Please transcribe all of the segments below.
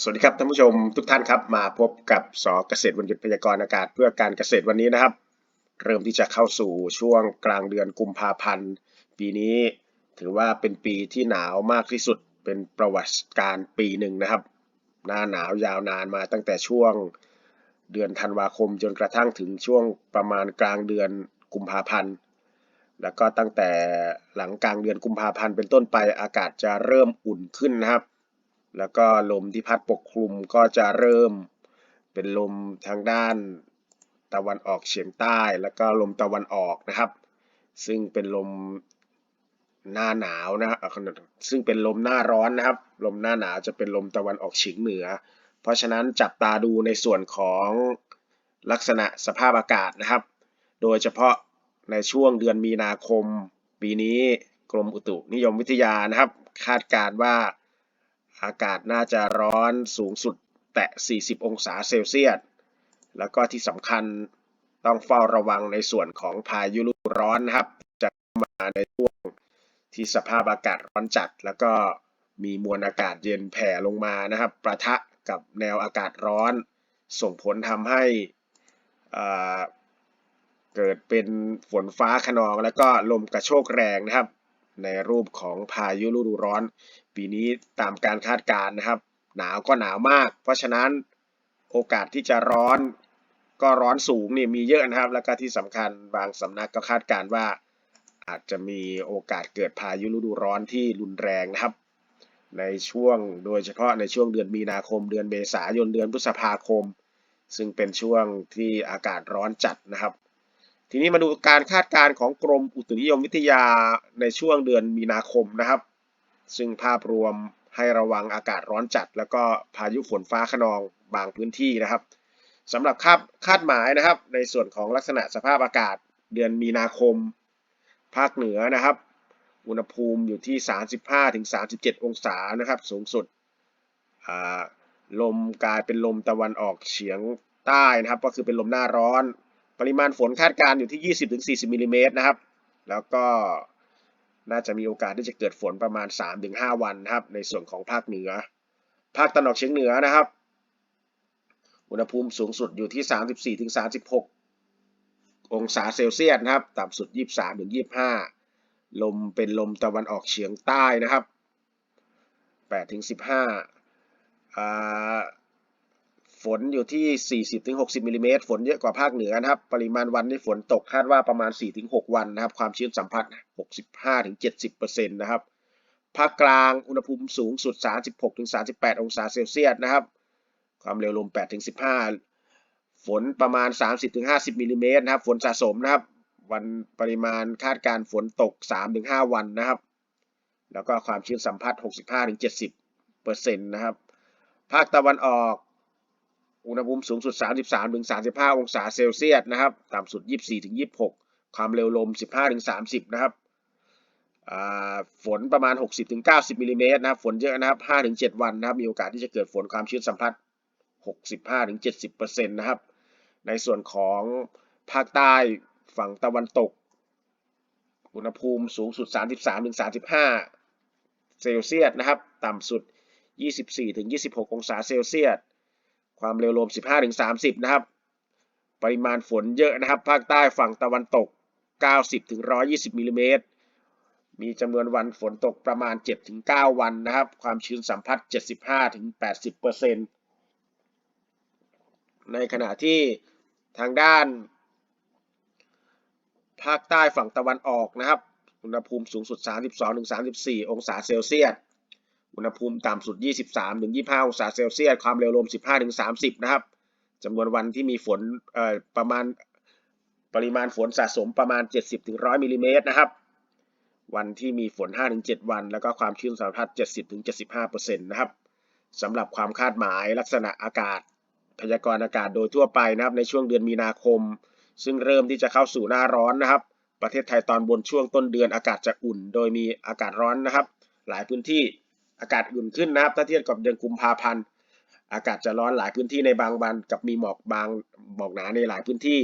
สวัสดีครับท่านผู้ชมทุกท่านครับมาพบกับสเกษตรวันหยุดพยากรณ์อากาศเพื่อการเกษตรวันนี้นะครับ เริ่มที่จะเข้าสู่ช่วงกลางเดือนกุมภาพันธ์ ปีนี้ถือว่าเป็นปีที่หนาวมากที่สุดเป็นประวัติการปีหนึ่งนะครับ หน้าหนาวยาวนานมาตั้งแต่ช่วงเดือนธันวาคมจนกระทั่งถึงช่วงประมาณกลางเดือนกุมภาพันธ์แล้วก็ตั้งแต่หลังกลางเดือนกุมภาพันธ์เป็นต้นไปอากาศจะเริ่มอุ่นขึ้นนะครับ แล้วก็ลมที่พัดปกคลุมก็จะเริ่มเป็นลมทางด้านตะวันออกเฉียงใต้ แล้วก็ลมตะวันออกนะครับ ซึ่งเป็นลมหน้าหนาวนะครับซึ่งเป็นลมหน้าร้อนนะครับ ลมหน้าหนาวจะเป็นลมตะวันออกเฉียงเหนือ เพราะฉะนั้นจับตาดูในส่วนของลักษณะสภาพอากาศนะครับ โดยเฉพาะในช่วงเดือนมีนาคมปีนี้กรมอุตุนิยมวิทยานะครับ คาดการณ์ว่า อากาศน่าจะร้อนสูงสุดแตะ 40 องศาเซลเซียส แล้วก็ที่สำคัญต้องเฝ้าระวังในส่วนของพายุฤดูร้อนนะครับ จะมาในช่วงที่สภาพอากาศร้อนจัด แล้วก็มีมวลอากาศเย็นแผ่ลงมานะครับ ประทะกับแนวอากาศร้อน ส่งผลทำให้เกิดเป็นฝนฟ้าขนอง แล้วก็ลมกระโชกแรงนะครับ ในรูปของพายุฤดูร้อน ปีนี้ตามการคาดการณ์นะครับ หนาวก็หนาวมาก เพราะฉะนั้นโอกาสที่จะร้อนก็ร้อนสูงนี่มีเยอะนะครับ แล้วก็ที่สำคัญบางสำนักก็คาดการณ์ว่า อาจจะมีโอกาสเกิดพายุฤดูร้อนที่รุนแรงนะครับ ในช่วงโดยเฉพาะในช่วงเดือนมีนาคม เดือนเมษายนเดือนพฤษภาคม ซึ่งเป็นช่วงที่อากาศร้อนจัดนะครับ ทีนี้มาดูการคาดการณ์ของกรมอุตุนิยมวิทยาในช่วงเดือนมีนาคมนะครับ ซึ่งภาพรวมให้ระวังอากาศร้อนจัด แล้วก็พายุฝนฟ้าขนองบางพื้นที่นะครับสำหรับคาดคาดหมายนะครับ ในส่วนของลักษณะสภาพอากาศเดือนมีนาคม ภาคเหนือนะครับ อุณหภูมิอยู่ที่ 35-37 องศานะครับ สูงสุดลมกลายเป็นลมตะวันออกเฉียงใต้นะครับ ก็คือเป็นลมหน้าร้อน ปริมาณฝนคาดการณ์อยู่ที่ 20-40มิลิเมตรนะครับ แล้วก็ น่าจะมีโอกาสที่จะเกิดฝนประมาณ 3-5 วันนะครับ ในส่วนของภาคเหนือ ภาคตะวันออกเฉียงเหนือนะครับ อุณหภูมิสูงสุดอยู่ที่ 34-36 องศาเซลเซียสนะครับ ต่ำสุด 23-25 ลมเป็นลมตะวันออกเฉียงใต้นะครับ8-15อ่า ฝนอยู่ที่ 40-60มิลิเมตรฝนเยอะกว่าภาคเหนือนะครับ ปริมาณวันที่ฝนตกคาดว่าประมาณ 4-6 วันนะครับ ความชื้นสัมผัส 65-70%นะครับ ภาคกลางอุณหภูมิสูงสุด 36-38 องศาเซลเซียสนะครับ ความเร็วลม 8-15 ฝนประมาณ 30-50มิลิเมตรนะครับ ฝนสะสมนะครับ วันปริมาณคาดการฝนตก 3-5 วันนะครับ แล้วก็ความชื้นสัมผัส 65-70%นะครับ ภาคตะวันออก อุณหภูมิสูงสุด 33-35 องศาเซลเซียสนะครับ ต่ำสุด 24-26 ความเร็วลม 15-30 นะครับฝนประมาณ 60-90มิลิเมตรนะครับ ฝนเยอะนะครับ5-7วันนะครับ มีโอกาสที่จะเกิดฝนความชื้นสัมผัส 65-70%นะครับ ในส่วนของภาคใต้ฝั่งตะวันตก อุณหภูมิสูงสุด 33-35 เซลเซียสนะครับ ต่ำสุด 24-26 องศาเซลเซียส ความเร็วลม 15-30 นะครับ ปริมาณฝนเยอะนะครับ ภาคใต้ฝั่งตะวันตก 90-120มิลิเมตร มีจำนวนวันฝนตกประมาณ 7-9 วันนะครับ ความชื้นสัมผัส 75-80%ในขณะที่ทางด้าน ภาคใต้ฝั่งตะวันออกนะครับ อุณหภูมิสูงสุด 32-34 องศาเซลเซียส อุณหภูมิต่ำสุด 23-25 องศาเซลเซียส ความเร็วลม 15-30 นะครับจำนวนวันที่มีฝนประมาณปริมาณฝนสะสมประมาณ 70-100มิลิเมตรนะครับ วันที่มีฝน 5-7 วัน แล้วก็ความชื้นสัมผัส70-75%นะครับสำหรับความคาดหมายลักษณะอากาศ พยากรณ์อากาศโดยทั่วไปนะครับ ในช่วงเดือนมีนาคม ซึ่งเริ่มที่จะเข้าสู่หน้าร้อนนะครับ ประเทศไทยตอนบนช่วงต้นเดือนอากาศจะอุ่น โดยมีอากาศร้อนนะครับ หลายพื้นที่ อากาศอุ่นขึ้นนะครับ ถ้าเทียบกับเดือนกุมภาพันธ์ อากาศจะร้อนหลายพื้นที่ในบางวันกับมีหมอกบางหมอกหนาในหลายพื้นที่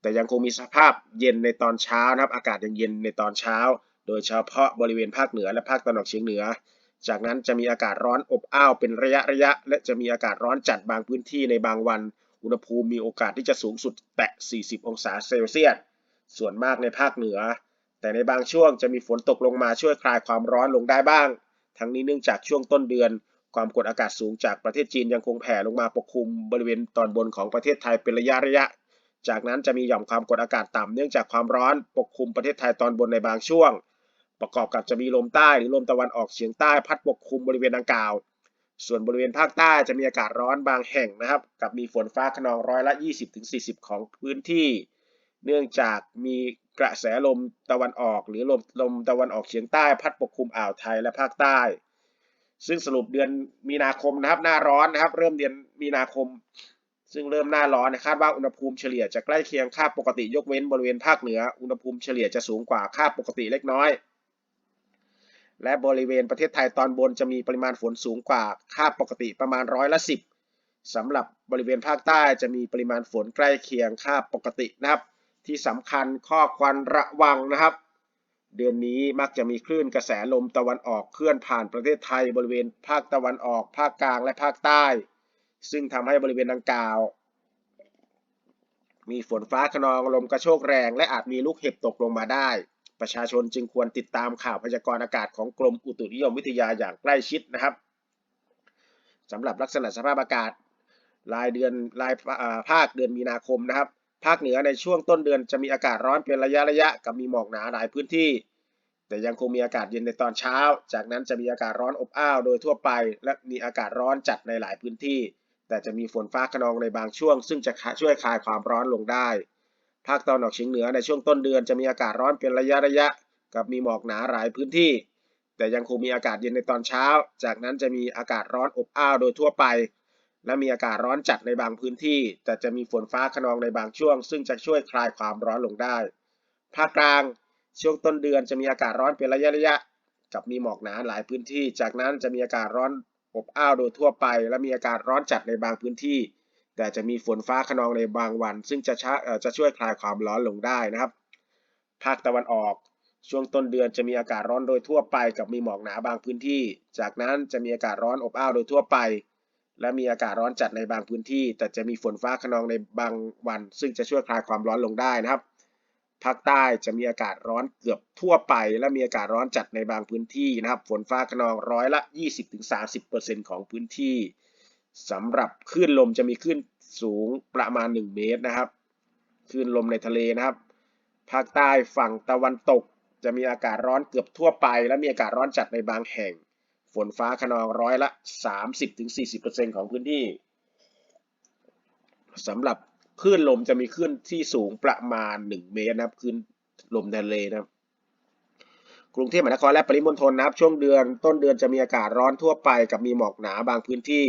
แต่ยังคงมีสภาพเย็นในตอนเช้านะครับ อากาศยังเย็นในตอนเช้า โดยเฉพาะบริเวณภาคเหนือและภาคตะวันออกเฉียงเหนือ จากนั้นจะมีอากาศร้อนอบอ้าวเป็นระยะระยะ และจะมีอากาศร้อนจัดบางพื้นที่ในบางวัน อุณหภูมิมีโอกาสที่จะสูงสุดแตะ 40 องศาเซลเซียส ส่วนมากในภาคเหนือ แต่ในบางช่วงจะมีฝนตกลงมาช่วยคลายความร้อนลงได้บ้าง ทั้งนี้เนื่องจากช่วงต้นเดือน ความกดอากาศสูงจากประเทศจีนยังคงแผ่ลงมาปกคลุมบริเวณตอนบนของประเทศไทยเป็นระยะระยะ จากนั้นจะมีหย่อมความกดอากาศต่ำเนื่องจากความร้อนปกคลุมประเทศไทยตอนบนในบางช่วง ประกอบกับจะมีลมใต้หรือลมตะวันออกเฉียงใต้พัดปกคลุมบริเวณดังกล่าว ส่วนบริเวณภาคใต้จะมีอากาศร้อนบางแห่งนะครับ กับมีฝนฟ้าขนองร้อยละ 20-40 ของพื้นที่ เนื่องจากมี กระแสลมตะวันออกหรือลมลมตะวันออกเฉียงใต้พัดปกคลุมอ่าวไทยและภาคใต้ ซึ่งสรุปเดือนมีนาคมนะครับหน้าร้อนนะครับ เริ่มเดือนมีนาคม ซึ่งเริ่มหน้าร้อนคาดว่าอุณหภูมิเฉลี่ยจะใกล้เคียงค่าปกติยกเว้นบริเวณภาคเหนือ อุณหภูมิเฉลี่ยจะสูงกว่าค่าปกติเล็กน้อย และบริเวณประเทศไทยตอนบนจะมีปริมาณฝนสูงกว่าค่าปกติประมาณร้อยละสิบสำหรับบริเวณภาคใต้จะมีปริมาณฝนใกล้เคียงค่าปกตินะครับ ที่สำคัญข้อควรระวังนะครับ เดือนนี้มักจะมีคลื่นกระแสลมตะวันออกเคลื่อนผ่านประเทศไทยบริเวณภาคตะวันออก ภาคกลางและภาคใต้ ซึ่งทำให้บริเวณดังกล่าว มีฝนฟ้าขนองลมกระโชกแรง และอาจมีลูกเห็บตกลงมาได้ ประชาชนจึงควรติดตามข่าวพยากรณ์อากาศของกรมอุตุนิยมวิทยาอย่างใกล้ชิดนะครับสำหรับลักษณะสภาพอากาศรายเดือนรายภาคเดือนมีนาคมนะครับ ภาคเหนือในช่วงต้นเดือนจะมีอากาศร้อนเป็นระยะระยะกับมีหมอกหนาหลายพื้นที่ แต่ยังคงมีอากาศเย็นในตอนเช้า จากนั้นจะมีอากาศร้อนอบอ้าวโดยทั่วไป และมีอากาศร้อนจัดในหลายพื้นที่ แต่จะมีฝนฟ้าขนองในบางช่วง ซึ่งจะช่วยคลายความร้อนลงได้ ภาคตะวันออกเฉียงเหนือในช่วงต้นเดือนจะมีอากาศร้อนเป็นระยะระยะ กับมีหมอกหนาหลายพื้นที่ แต่ยังคงมีอากาศเย็นในตอนเช้า จากนั้นจะมีอากาศร้อนอบอ้าวโดยทั่วไป และมีอากาศร้อนจัดในบางพื้นที่ แต่จะมีฝนฟ้าขนองในบางช่วง ซึ่งจะช่วยคลายความร้อนลงได้ ภาคกลางช่วงต้นเดือนจะมีอากาศร้อนเป็นระยะระยะ กับมีหมอกหนาหลายพื้นที่ จากนั้นจะมีอากาศร้อนอบอ้าวโดยทั่วไป และมีอากาศร้อนจัดในบางพื้นที่ แต่จะมีฝนฟ้าขนองในบางวัน ซึ่งจะจะช่วยคลายความร้อนลงได้นะครับ ภาคตะวันออกช่วงต้นเดือนจะมีอากาศร้อนโดยทั่วไป กับมีหมอกหนาบางพื้นที่ จากนั้นจะมีอากาศร้อนอบอ้าวโดยทั่วไป และมีอากาศร้อนจัดในบางพื้นที่ แต่จะมีฝนฟ้าขนองในบางวัน ซึ่งจะช่วยคลายความร้อนลงได้นะครับภาคใต้จะมีอากาศร้อนเกือบทั่วไป และมีอากาศร้อนจัดในบางพื้นที่นะครับ ฝนฟ้าขนองร้อยละ 20-30%ของพื้นที่สำหรับคลื่นลมจะมีคลื่นสูงประมาณ 1 เมตรนะครับคลื่นลมในทะเลนะครับ ภาคใต้ฝั่งตะวันตก จะมีอากาศร้อนเกือบทั่วไป และมีอากาศร้อนจัดในบางแห่ง ฝนฟ้าขนองร้อยละ 30-40%ของพื้นที่สำหรับคลื่นลมจะมีคลื่นที่สูงประมาณ 1 เมตรนะครับคลื่นลมทะเลนะครับกรุงเทพมหานครและปริมณฑลนะครับช่วงเดือนต้นเดือนจะมีอากาศร้อนทั่วไปกับมีหมอกหนาบางพื้นที่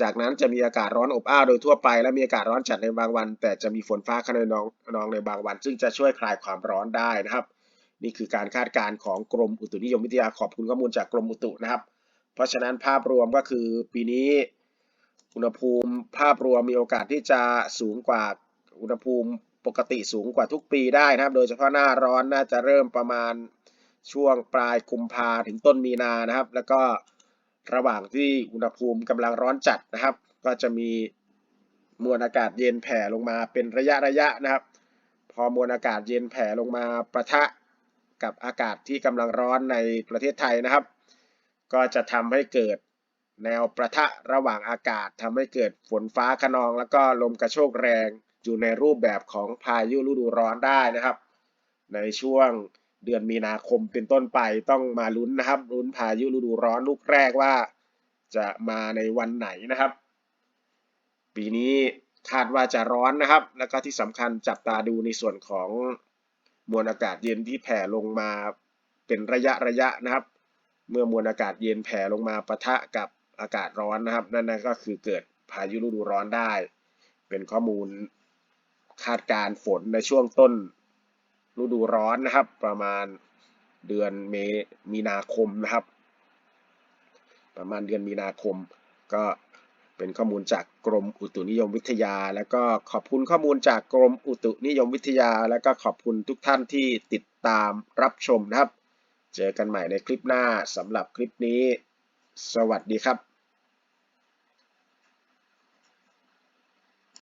จากนั้นจะมีอากาศร้อนอบอ้าวโดยทั่วไป และมีอากาศร้อนจัดในบางวัน แต่จะมีฝนฟ้าขนองนองในบางวัน ซึ่งจะช่วยคลายความร้อนได้นะครับ นี่คือการคาดการณ์ของกรมอุตุนิยมวิทยาขอบคุณข้อมูลจากกรมอุตุนะครับ เพราะฉะนั้นภาพรวมก็คือปีนี้อุณหภูมิภาพรวมมีโอกาสที่จะสูงกว่าอุณหภูมิปกติสูงกว่าทุกปีได้นะครับ โดยเฉพาะหน้าร้อนน่าจะเริ่มประมาณช่วงปลายกุมภาถึงต้นมีนานะครับ แล้วก็ระหว่างที่อุณหภูมิกำลังร้อนจัดนะครับ ก็จะมีมวลอากาศเย็นแผ่ลงมาเป็นระยะระยะนะครับ พอมวลอากาศเย็นแผ่ลงมาประทะ กับอากาศที่กำลังร้อนในประเทศไทยนะครับ ก็จะทำให้เกิดแนวประทะระหว่างอากาศทำให้เกิดฝนฟ้าขนอง แล้วก็ลมกระโชกแรงอยู่ในรูปแบบของพายุฤดูร้อนได้นะครับ ในช่วงเดือนมีนาคมเป็นต้นไปต้องมาลุ้นนะครับลุ้นพายุฤดูร้อนลูกแรกว่า จะมาในวันไหนนะครับ ปีนี้คาดว่าจะร้อนนะครับ แล้วก็ที่สำคัญจับตาดูในส่วนของ มวลอากาศเย็นที่แผ่ลงมาเป็นระยะระยะนะครับ เมื่อมวลอากาศเย็นแผ่ลงมาปะทะกับอากาศร้อนนะครับ นั่นก็คือเกิดพายุฤดูร้อนได้ เป็นข้อมูลคาดการฝนในช่วงต้นฤดูร้อนนะครับ ประมาณเดือนเมมีนาคมนะครับ ประมาณเดือนมีนาคมก็ เป็นข้อมูลจากกรมอุตุนิยมวิทยา แล้วก็ขอบคุณข้อมูลจากกรมอุตุนิยมวิทยา แล้วก็ขอบคุณทุกท่านที่ติดตามรับชมนะครับ เจอกันใหม่ในคลิปหน้าสำหรับคลิปนี้ สวัสดีครับ